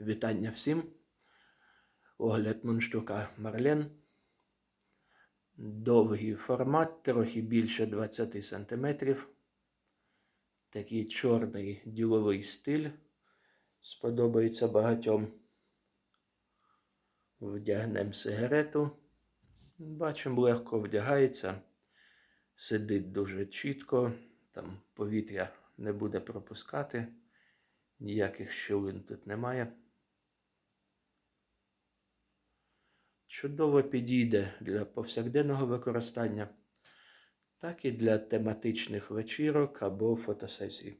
Вітання всім. Огляд мундштука Марлен. Довгий формат, трохи більше 20 см. Такий чорний діловий стиль. Сподобається багатьом. Вдягнемо сигарету. Бачимо, легко вдягається. Сидить дуже чітко, там повітря не буде пропускати. Ніяких щілин тут немає. Чудово підійде для повсякденного використання, так і для тематичних вечірок або фотосесій.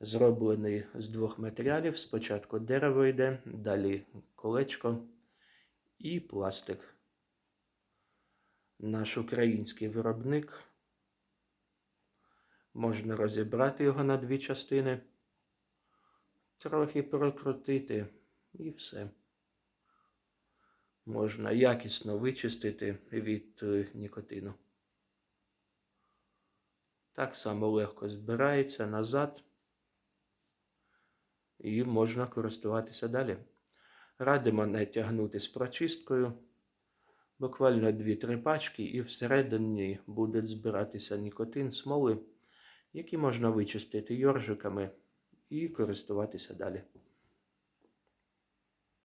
Зроблений з двох матеріалів. Спочатку дерево йде, далі колечко і пластик. Наш український виробник. Можна розібрати його на дві частини трохи прокрутити і все. Можна якісно вичистити від е, нікотину. Так само легко збирається назад і можна користуватися далі. Радимо не тягнути з прочисткою. Буквально 2-3 пачки, і всередині буде збиратися нікотин, смоли, які можна вичистити йоржиками і користуватися далі.